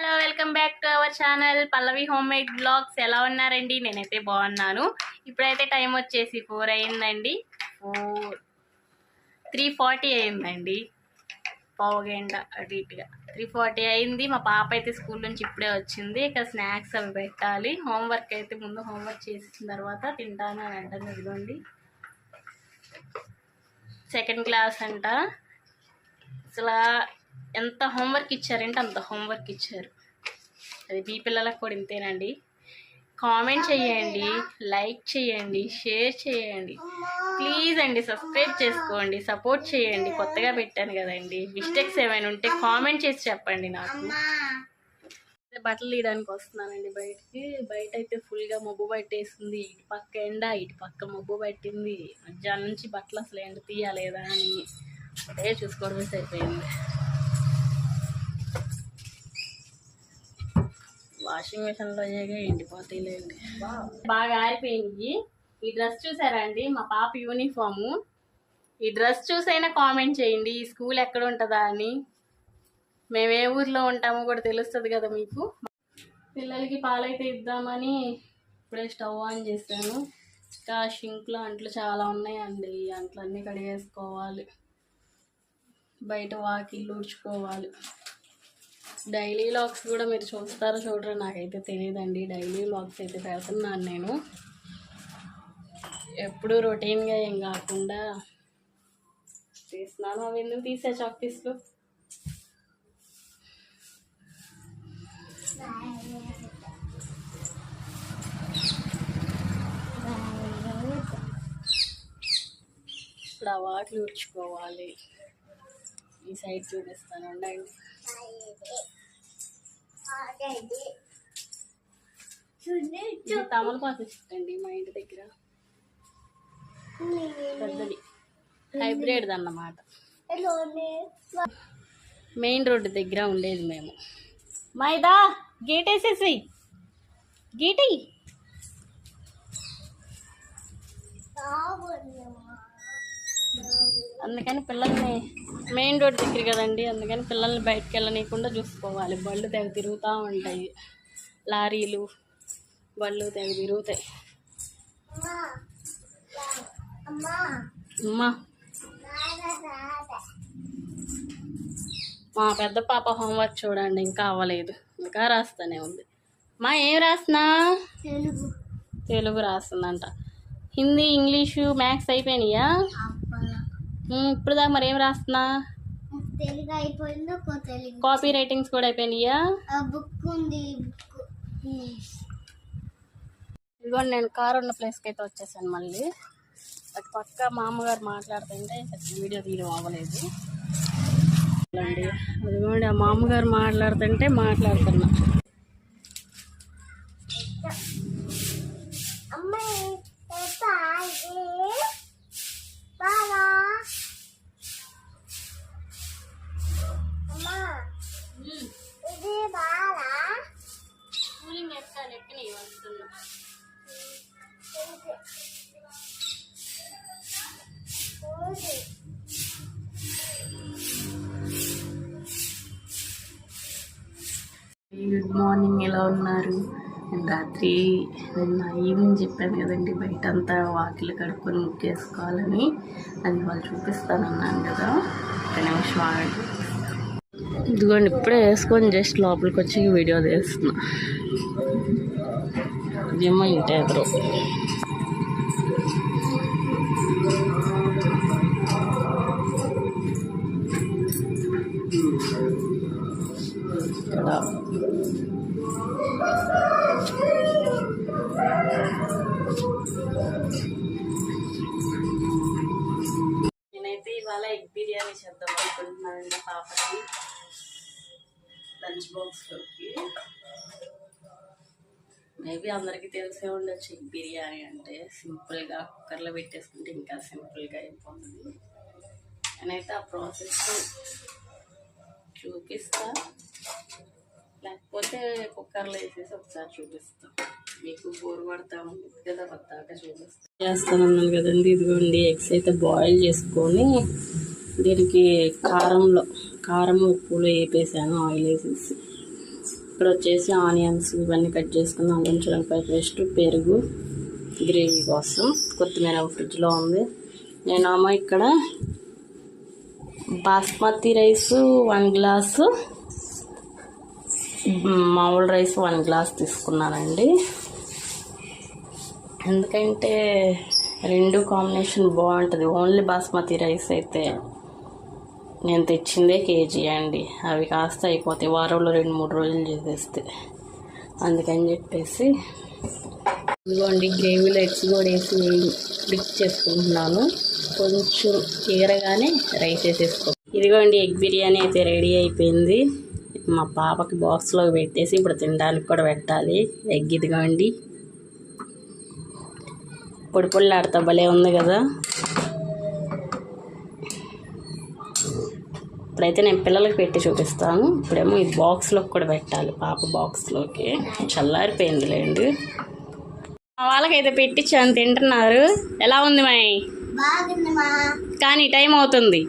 Hello welcome back to our channel Pallavi home made vlogs ఎలా ఉన్నారండి? నేనైతే బాగున్నాను. ఇప్పుడైతే టైం వచ్చేసి ఫోర్ అయిందండి. ఫోర్ త్రీ ఫార్టీ అయిందండి. పావు గంట అటు ఇటుగా త్రీ ఫార్టీ అయింది. మా పాప అయితే స్కూల్ నుంచి ఇప్పుడే వచ్చింది. ఇక స్నాక్స్ అవి పెట్టాలి. హోంవర్క్ అయితే ముందు హోంవర్క్ చేసిన తర్వాత తింటాను అని అంటాను ఇదిగోండి. సెకండ్ క్లాస్ అంట. అసలు ఎంత హోంవర్క్ ఇచ్చారంటే అంత హోంవర్క్ ఇచ్చారు. అది మీ పిల్లలకు కూడా ఇంతేనండి. కామెంట్ చేయండి లైక్ చేయండి షేర్ చేయండి. ప్లీజ్ అండి సబ్స్క్రైబ్ చేసుకోండి సపోర్ట్ చేయండి. కొత్తగా పెట్టాను కదండి. మిస్టేక్స్ ఏమైనా ఉంటే కామెంట్ చేసి చెప్పండి నాకు. బట్టలు తీయడానికి వస్తున్నానండి బయటికి. బయట అయితే ఫుల్గా మబ్బు పట్టేసింది. ఇటు పక్క ఎండ ఇటు పక్క మబ్బు పట్టింది. మధ్యాహ్నం నుంచి బట్టలు అసలు ఎండ తీయాలేదా అని. అదే చూసుకోవడమే సరిపోయింది. వాషింగ్ మిషన్లో అయ్యాగా ఎండిపోతాయి లేండి బాగా ఆరిపోయింది. ఈ డ్రెస్ చూసారా అండి మా పాప యూనిఫాము. ఈ డ్రెస్ చూసైనా కామెంట్ చేయండి. ఈ స్కూల్ ఎక్కడ ఉంటుందా అని. మేము ఏ ఊర్లో ఉంటామో కూడా తెలుస్తుంది కదా మీకు. పిల్లలకి పాలైతే ఇద్దామని ఇప్పుడే స్టవ్ ఆన్ చేశాను. ఇంకా షింక్లో అంట్లు చాలా ఉన్నాయండి. ఈ కడిగేసుకోవాలి. బయట వాకిళ్ళు ఊడ్చుకోవాలి. డైలీ లాగ్స్ కూడా మీరు చూస్తారో చూడరో నాకైతే తెలియదండి డైలీ లాగ్స్ అయితే పెడుతున్నాను నేను. ఎప్పుడు రొటీన్గా ఏం కాకుండా తీస్తున్నాను అవి ఎందుకు తీసా చాక్ ఇప్పుడు ఆ వాటిలు ఊడ్చుకోవాలి ఈ సైడ్ చూపిస్తాను ఉండండి. తమలపాకు చెట్టు మా ఇంటి దగ్గర. పెద్దది. హైబ్రిడ్ అన్నమాట. మెయిన్ రోడ్డు దగ్గర ఉండేది మేము. మైదా గేట్ వేసేసి గేటి అందుకని పిల్లల్ని మెయిన్ రోడ్ దగ్గర కదండి అందుకని పిల్లల్ని బయటకు వెళ్ళనీయకుండా చూసుకోవాలి. బళ్ళు తెగ తిరుగుతూ ఉంటాయి. లారీలు బళ్ళు తెగ తిరుగుతాయి. అమ్మా. మా పెద్ద పాప హోంవర్క్ చూడండి ఇంకా అవ్వలేదు. ఇంకా రాస్తూనే ఉంది. మా ఏం రాస్తున్నా? తెలుగు. రాస్తుందంట. హిందీ ఇంగ్లీషు మ్యాథ్స్ అయిపోయినాయా? ఇప్పుడు దాకా మరి ఏం రాస్తున్నా? తెలుగు అయిపోయింది ఒక తెలుగు. కాపీ రైటింగ్స్ కూడా అయిపోయినాయా? బుక్ ఉంది ఇదిగోండి నేను కారు ఉన్న ప్లేస్కి అయితే వచ్చేసాను మళ్ళీ. అటు పక్క మా అమ్మగారు మాట్లాడుతుంటే వీడియో తీయడం అవ్వలేదు. అదిగోండి ఆ మా అమ్మగారు మాట్లాడుతుంటే మాట్లాడుతున్నా. ఎలా ఉన్నారు? నేను రాత్రి నిన్న ఈవినింగ్ చెప్పాను కదండి బయట అంతా వాకిలు కడుక్కొని ముగ్గేసుకోవాలని. అది వాళ్ళు చూపిస్తానన్నాను కదా ఒక నిమిషం ఆగండి. ఇదిగోండి ఇప్పుడే వేసుకొని జస్ట్ లోపలికి వచ్చి వీడియో తీస్తున్నా. ఇదేమో ఇంటి ఎదురు ఇక్కడ నేనైతే ఇవాళ ఎగ్ బిర్యానీ చేద్దాం అనుకుంటున్నానండి పాపకి. లంచ్ బాక్స్లోకి. మేబీ అందరికీ తెలిసే ఉండొచ్చు ఎగ్ బిర్యానీ అంటే. సింపుల్గా కుక్కర్లో పెట్టేసుకుంటే ఇంకా సింపుల్గా అయిపోతుంది. నేనైతే ఆ ప్రాసెస్ చూపిస్తాను లేకపోతే కుక్కర్లో వేసేసి ఒకసారి చూపిస్తాం. మీకు బోర్ పడతా ఉంటుంది కదా వద్దాక చూపిస్తా. చేస్తానన్నాను కదండి ఇదిగోండి ఎగ్స్ అయితే బాయిల్ చేసుకొని దీనికి కారంలో కారం ఉప్పులో వేపేసాను ఆయిల్ వేసేసి. ఇక్కడ వచ్చేసి ఆనియన్స్ ఇవన్నీ కట్ చేసుకుని అల్లం పేస్ట్ పెరుగు గ్రేవీ కోసం కొత్తిమీర ఫ్రిడ్జ్లో ఉంది. నేనేమో ఇక్కడ బాస్మతి రైసు వన్ గ్లాసు మామూలు రైస్ వన్ గ్లాస్ తీసుకున్నానండి. ఎందుకంటే రెండు కాంబినేషన్ బాగుంటుంది. ఓన్లీ బాస్మతి రైస్ అయితే నేను తెచ్చిందే కేజీ అండి. అవి కాస్త అయిపోతాయి వారంలో రెండు మూడు రోజులు చేసేస్తే. అందుకని చెప్పేసి ఇదిగోండి గ్రేవీలో ఎగ్స్ కూడా వేసి మిక్స్ చేసుకుంటున్నాను. కొంచెం ఎగరగానే రైస్ వేసేసుకో. ఇదిగోండి ఎగ్ బిర్యానీ అయితే రెడీ అయిపోయింది. మా పాపకి బాక్స్లో పెట్టేసి ఇప్పుడు తినడానికి కూడా పెట్టాలి. ఎగ్ ఇదిగోండి. పొడి పొడిలాడుతా భలే ఉంది కదా. ఇప్పుడైతే నేను పిల్లలకి పెట్టి చూపిస్తాను. ఇప్పుడేమో ఈ బాక్స్లోకి కూడా పెట్టాలి. పాప బాక్స్లోకి చల్లారిపోయిందిలేండి మా వాళ్ళకైతే పెట్టించాను తింటున్నారు. ఎలా ఉంది మా. కానీ టైం అవుతుంది.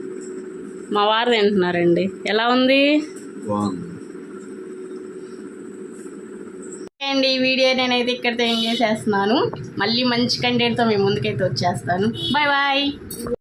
మా వారు తింటున్నారండి. ఎలా ఉంది? అండి ఈ వీడియో నేనైతే ఇక్కడితో ఏం చేసేస్తున్నాను. మళ్ళీ మంచి కంటెంట్తో మీ ముందుకైతే వచ్చేస్తాను. Bye bye